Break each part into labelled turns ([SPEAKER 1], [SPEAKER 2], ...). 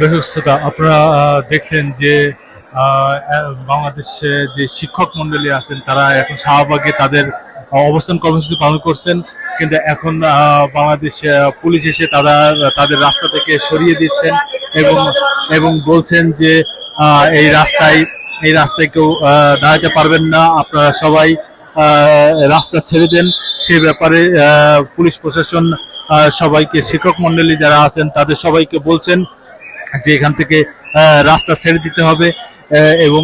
[SPEAKER 1] দর্শক আপনারা দেখছেন যে বাংলাদেশে যে শিক্ষক মন্ডলী আছেন, তারা এখন শাহবাগে তাদের অবস্থান কর্মসূচি পালন করছেন। কিন্তু এখন বাংলাদেশ পুলিশ এসে তারা, তাদের রাস্তা থেকে সরিয়ে দিচ্ছেন এবং এবং বলছেন যে এই রাস্তায় এই রাস্তায় কেউ দাঁড়াতে পারবেন না। আপনারা সবাই রাস্তা ছেড়ে দেন। সে ব্যাপারে পুলিশ প্রশাসন সবাইকে, শিক্ষক মন্ডলী যারা আছেন, তাদের সবাইকে বলছেন যে এখান থেকে রাস্তা ছেড়ে দিতে হবে এবং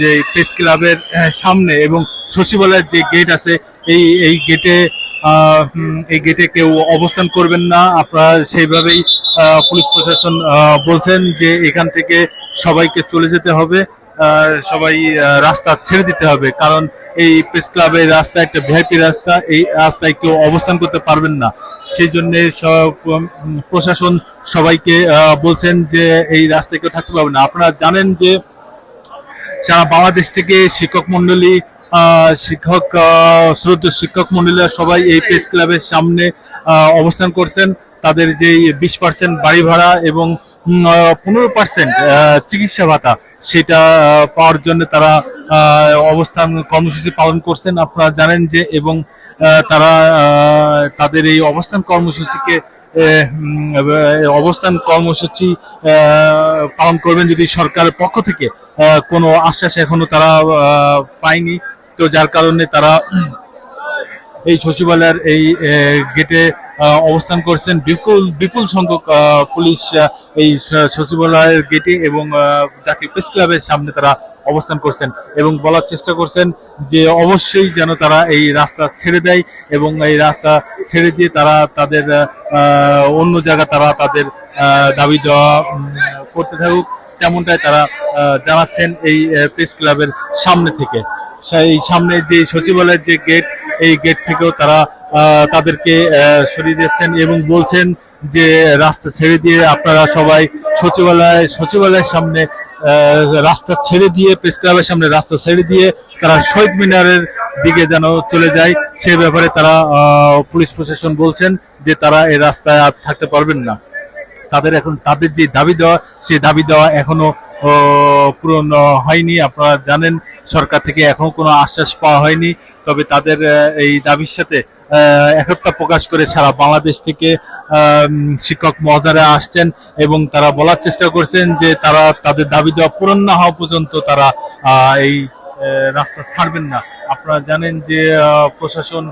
[SPEAKER 1] যে প্রেস ক্লাবের সামনে এবং সচিবালয়ের যে গেট আছে, এই এই গেটে এই গেটে কেউ অবস্থান করবেন না। আপনারা সেইভাবেই পুলিশ প্রশাসন বলছেন যে এখান থেকে সবাইকে চলে যেতে হবে সবাই রাস্তা ছেড়ে দিতে হবে। কারণ এই প্রেস ক্লাবের রাস্তা, একটা ভিআইপি রাস্তা, এই রাস্তায় কেউ অবস্থান করতে পারবেন না। সেই জন্য প্রশাসন সবাইকে বলছেন যে এই রাস্তায় কেউ থাকতে পারবে না। আপনারা জানেন যে সারা বাংলাদেশ থেকে শিক্ষক মন্ডলী শিক্ষক শ্রদ্ধ শিক্ষক মন্ডলীরা সবাই এই প্রেস ক্লাবের সামনে অবস্থান করছেন। তাদের যে বিশ পার্সেন্ট বাড়ি ভাড়া এবং পনেরো পার্সেন্ট চিকিৎসা ভাতা, সেটা পাওয়ার জন্য তারা অবস্থান কর্মসূচি পালন করছেন। আপনারা জানেন যে এবং তারা তাদের এই অবস্থান কর্মসূচিকে অবস্থান কর্মসূচি পালন করবেন যদি সরকারের পক্ষ থেকে কোনো আশ্বাস এখনও তারা পায়নি। তো যার কারণে তারা এই সচিবালয়ের এই গেটে অবস্থান করছেন বিপুল বিপুল সংখ্যক পুলিশ এই সচিবালয়ের গেটে এবং জাতীয় প্রেস ক্লাবের সামনে তারা অবস্থান করছেন এবং বলার চেষ্টা করছেন যে অবশ্যই যেন তারা এই রাস্তা ছেড়ে দেয় এবং এই রাস্তা ছেড়ে দিয়ে তারা তাদের অন্য জায়গা তারা তাদের দাবি দেওয়া করতে থাকুক। তেমনটাই তারা জানাচ্ছেন এই প্রেস ক্লাবের সামনে থেকে। সেই সামনে যে সচিবালয়ের যে গেট এই গেট থেকেও তারা তাদেরকে সরিয়ে দিচ্ছেন এবং বলছেন যে রাস্তা ছেড়ে দিয়ে আপনারা সবাই সচিবালয়, সচিবালয়ের সামনে রাস্তা ছেড়ে দিয়ে, প্রেস ক্লাবের সামনে রাস্তা ছেড়ে দিয়ে তারা শহীদ মিনারের দিকে যেন চলে যায়, সে ব্যাপারে তারা পুলিশ প্রশাসন বলছেন যে তারা এই রাস্তায় আর থাকতে পারবেন না। তাদের এখন, তাদের যে দাবি দেওয়া সেই দাবি দেওয়া এখনও পূরণ হয়নি। আপনারা জানেন, সরকার থেকে এখনও কোনো আশ্বাস পাওয়া হয়নি। তবে তাদের এই দাবির সাথে একতা প্রকাশ করে সারা বাংলাদেশ থেকে শিক্ষক মহোদয়রা আসছেন এবং তারা বলার চেষ্টা করছেন যে তারা তাদের দাবি দেওয়া পূরণ না হওয়া পর্যন্ত তারা এই রাস্তা ছাড়বেন না। আপনারা জানেন যে প্রশাসন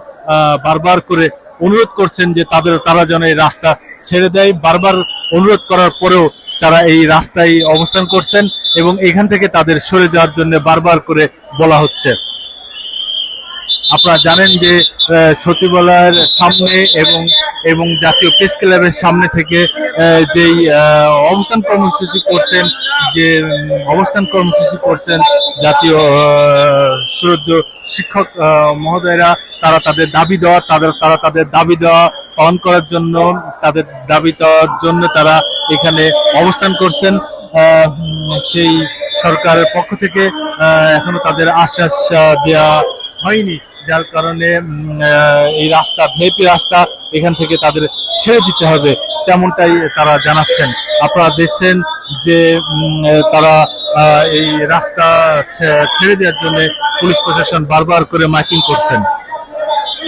[SPEAKER 1] বারবার করে অনুরোধ করছেন যে তাদের, তারা যেন এই রাস্তা ছেড়ে দেয়। বারবার অনুরোধ করার পরেও তারা এই রাস্তায় অবস্থান করছেন এবং এখান থেকে তাদের সরে যাওয়ার জন্য বারবার করে বলা হচ্ছে। আপনারা জানেন যে সচিবালয়ের সামনে এবং এবং জাতীয় প্রেস ক্লাবের সামনে থেকে যেই অবস্থান কর্মসূচি করছেন যে অবস্থান কর্মসূচি করছেন জাতীয় আহ, শিক্ষক মহোদয়রা তারা তাদের দাবি দেওয়া তাদের তারা তাদের দাবি দেওয়া পালন করার জন্য তাদের দাবি দেওয়ার জন্য তারা এখানে অবস্থান করছেন। সেই সরকারের পক্ষ থেকে এখনও তাদের আশ্বাস দেওয়া হয়নি। যার কারণে এই রাস্তা, ভেপি রাস্তা এখান থেকে তাদের ছেড়ে দিতে হবে, তেমনটাই তারা জানাচ্ছেন। আপনারা দেখছেন যে তারা এই রাস্তা ছেড়ে দেওয়ার জন্য পুলিশ প্রশাসন বারবার করে মাইকিং করছেন।